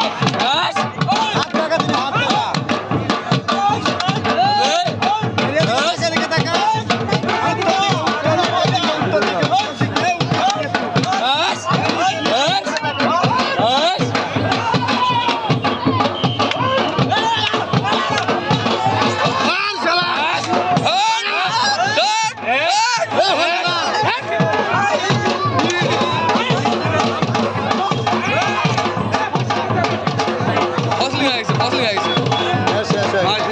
Thank you. 성공해야겠습니다.